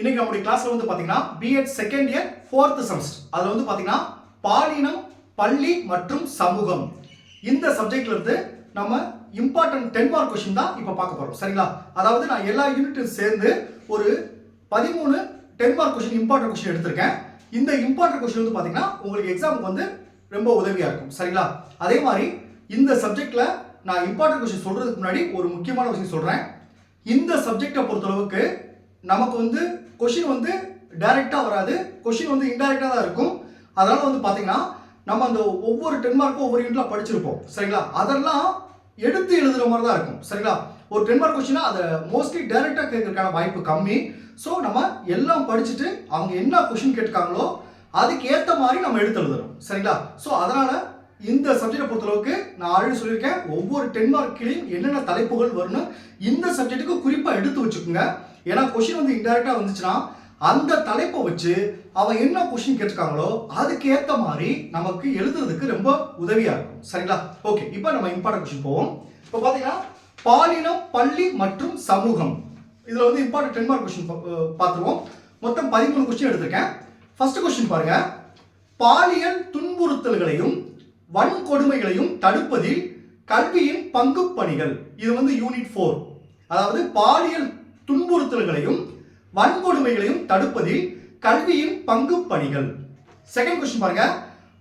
இன்னைக்கு நம்முடைய கிளாஸ்ல வந்து பாத்தீங்கன்னா BEd second year fourth semester அதுல வந்து பாத்தீங்கன்னா பாலினம் பள்ளி மற்றும் சமூகம். இந்த சப்ஜெக்ட்ல இருந்து நம்ம இம்பார்ட்டன்ட் டென் மார்க் கொஸ்டின் தான் இப்போ பார்க்க போறோம். சரிங்களா? அதாவது நான் எல்லா யூனிட்டும் சேர்ந்து ஒரு பதிமூணு ten mark question important question எடுத்திருக்கேன். இந்த இம்பார்ட்டன்ட் கொஸ்டின் வந்து பாத்தீங்கன்னா உங்களுக்கு எக்ஸாமுக்கு வந்து ரொம்ப உதவியா இருக்கும். சரிங்களா? அதே மாதிரி இந்த சப்ஜெக்ட்ல நான் இம்பார்ட்டன்ட் கொஸ்டின் சொல்றதுக்கு முன்னாடி ஒரு முக்கியமான விஷயம் சொல்றேன். இந்த சப்ஜெக்டை பொறுத்தளவுக்கு நமக்கு வந்து கொஷின் வந்து டைரெக்டாக வராது. கொஷின் வந்து இன்டைரக்டாக தான் இருக்கும். அதனால் வந்து பார்த்தீங்கன்னா நம்ம அந்த ஒவ்வொரு டென் மார்க்கும் ஒவ்வொரு யூனிட்ல படிச்சிருப்போம். சரிங்களா? அதெல்லாம் எடுத்து எழுதுகிற மாதிரி தான் இருக்கும். சரிங்களா? ஒரு டென் மார்க் கொஸ்டினா அதை மோஸ்ட்லி டைரெக்டாக கேட்கறதுக்கான வாய்ப்பு கம்மி. ஸோ நம்ம எல்லாம் படிச்சுட்டு அவங்க என்ன கொஷின் கேட்டிருக்காங்களோ அதுக்கு ஏற்ற மாதிரி நம்ம எடுத்து எழுதுறோம் சரிங்களா? ஸோ அதனால் இந்த சப்ஜெக்டை பொறுத்தளவுக்கு நான் ஆல்ரெடி சொல்லியிருக்கேன் ஒவ்வொரு டென் மார்க்கிலையும் என்னென்ன தலைப்புகள் வரும்னு இந்த சப்ஜெக்ட்டுக்கு குறிப்பாக எடுத்து வச்சுக்கோங்க. ஏன்னா கொஷின் வந்து இன்டெரக்டாக வந்துச்சுன்னா அந்த தலைப்பை வச்சு அவன் என்ன கொஷின் கேட்டிருக்காங்களோ அதுக்கு ஏற்ற மாதிரி நமக்கு எழுதுறதுக்கு ரொம்ப உதவியாக இருக்கும். சரிங்களா? ஓகே இப்போ நம்ம இம்பார்ட்டன்ட் கொஷின் போவோம். இப்போ பார்த்தீங்கன்னா பாலினம் பள்ளி மற்றும் சமூகம். இதில் வந்து இம்பார்ட்டன்ட் டென் மார்க் கொஷின் பார்த்துருவோம் மொத்தம் பதிமூணு கொஸ்டின் எடுத்திருக்கேன். ஃபர்ஸ்ட் கொஸ்டின் பாருங்க. பாலியல் துன்புறுத்தல்களையும் வன்கொடுமைகளையும் தடுப்பதில் கல்வியின் பங்கு பணிகள். இது வந்து யூனிட் ஃபோர் அதாவது பாலியல் துன்புறுத்தல்களையும் வன்கொடுமைகளையும் தடுப்பதில் கல்வியின் பங்கு பணிகள். செகண்ட் கொஸ்டின் பாருங்க.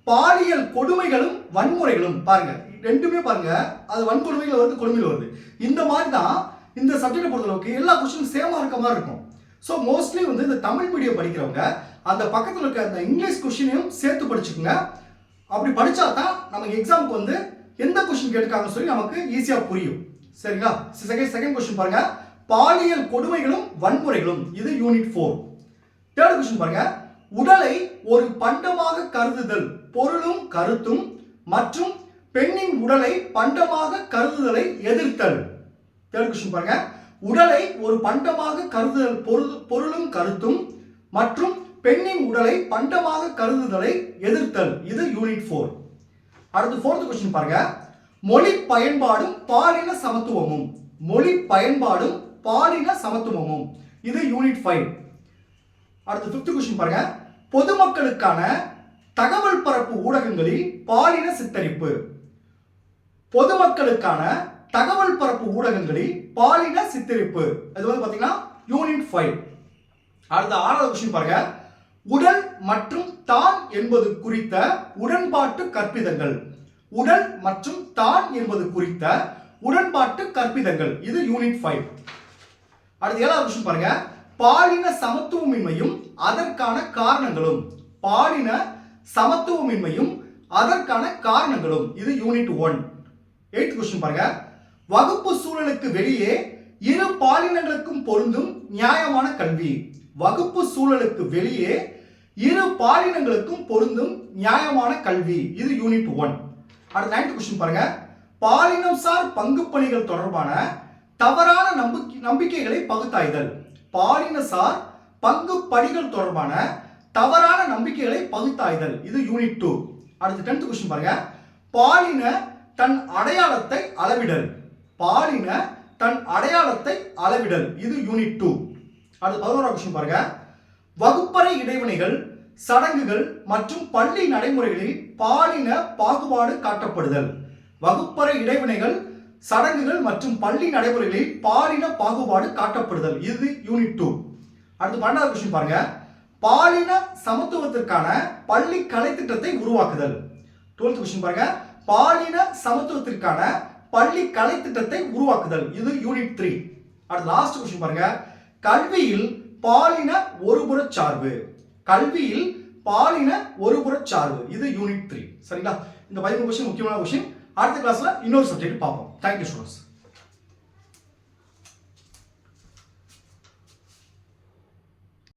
பாலியல் கொடுமைகளும் வன்முறைகளும் பாருங்க. ரெண்டுமே பாருங்க. அது வன்கொடுமைகள் வருது கொடுமைகள் வருது. இந்த மாதிரி தான் இந்த சப்ஜெக்டை பொறுத்தளவுக்கு எல்லா கொஸ்டினும் சேமா இருக்க மாதிரி இருக்கும். ஸோ மோஸ்ட்லி வந்து இந்த தமிழ் மீடியம் படிக்கிறவங்க அந்த பக்கத்தில் இருக்க அந்த இங்கிலீஷ் கொஸ்டினையும் சேர்த்து படிச்சுக்கோங்க. அப்படி படிச்சா தான் நமக்கு எக்ஸாமுக்கு வந்து எந்த கொஸ்டின் கேட்டுக்காங்கன்னு சொல்லி நமக்கு ஈஸியாக புரியும். சரிங்களா? செகண்ட் செகண்ட் கொஸ்டின் பாருங்கள் பாலியல் கொடுமைகளும் வன்முறைகளும். இது யூனிட் ஃபோர் தேர்ட் கொஸ்டின் பாருங்க. உடலை ஒரு பண்டமாக கருதுதல் பொருளும் கருத்தும் மற்றும் பெண்ணின் உடலை பண்டமாக கருதுதலை எதிர்த்தல். தேர்ட் கொஸ்டின் பாருங்க. உடலை ஒரு பண்டமாக கருதுதல் பொருள் பொருளும் கருத்தும் மற்றும் பெண்ணின் உடலை பண்டமாக கருதுதலை எதிர்த்தல். இது யூனிட் ஃபோர் அடுத்து ஃபோர்த் கொஸ்டின் பாருங்க. மொழி பயன்பாடும் பாலின சமத்துவமும். மொழி பயன்பாடும் பாலின சமத்துவமும். இது யூனிட் ஃபைவ் அடுத்து ஃபிஃப்த் கொஸ்டின் பாருங்க. பொதுமக்களுக்கான தகவல் பரப்பு ஊடகங்களில் பாலின சித்தரிப்பு. பொதுமக்களுக்கான தகவல் பரப்பு ஊடகங்களில் பாலின சித்தரிப்பு. அது வந்து பாத்தீங்கன்னா யூனிட் ஃபைவ் அடுத்த ஆறாவது கொஸ்டின் பாருங்க. உடல் மற்றும் தான் என்பது குறித்த உடன்பாட்டு கற்பிதங்கள். உடல் மற்றும் தான் என்பது குறித்த உடன்பாட்டு கற்பிதங்கள். இது யூனிட் ஃபைவ் அடுத்து ஏழாவது கொஸ்டின் பாருங்க. பாலின சமத்துவமின்மையும் அதற்கான காரணங்களும். பாலின சமத்துவமின்மையும் அதற்கான காரணங்களும். இது யூனிட் ஒன் எயிட் கொஸ்டின் பாருங்க. வகுப்பு சூழலுக்கு வெளியே இரு பாலினங்களுக்கும் பொருந்தும் நியாயமான கல்வி. வகுப்பு சூழலுக்கு வெளியே இரு பாலினங்களுக்கும் பொருந்தும் நியாயமான கல்வி. இது யூனிட் ஒன் அடுத்த நைன்த் கொஸ்டின் பாருங்க. பாலினம் சார் பங்கு பணிகள் தொடர்பான தவறான நம்பிக்கை நம்பிக்கைகளை பகுத்தாய்தல். பாலினசார் பங்கு படிகள் தொடர்பான தவறான நம்பிக்கைகளை பகுத்தாய்தல். இது யூனிட் டூ அடுத்து டென்த் கொஸ்டின் பாருங்க. பாலின தன் அடையாளத்தை அளவிடல். பாலின தன் அடையாளத்தை அளவிடல். இது யூனிட் டூ அடுத்து பதினோரா கொஸ்டின் பாருங்க. வகுப்பறை இடைவினைகள் சடங்குகள் மற்றும் பள்ளி நடைமுறைகளில் பாலின பாகுபாடு காட்டப்படுதல். வகுப்பறை இடைவினைகள் சடங்குகள் மற்றும் பள்ளி நடைமுறைகளில் பாலின பாகுபாடு காட்டப்படுதல். இது யூனிட் டூ அடுத்து பன்னெண்டாவது கொஸ்டின் பாருங்க. பாலின சமத்துவத்திற்கான பள்ளி கலைத்திட்டத்தை உருவாக்குதல். டுவெல்த் கொஸ்டின் பாருங்க. பாலின சமத்துவத்திற்கான பள்ளி கலைத்திட்டத்தை உருவாக்குதல். இது யூனிட் த்ரீ அடுத்து லாஸ்ட் கொஸ்டின் பாருங்க. கல்வியில் பாலின ஒருபுற சார்பு. கல்வியில் பாலின ஒருபுற சார்பு. இது யூனிட் த்ரீ சரிங்களா? இந்த பதிமூணு கொஸ்டின் முக்கியமான கொஸ்டின் அடுத்த கிளாஸ்ல இன்னொரு சப்ஜெக்ட் பார்ப்போம். Thank you students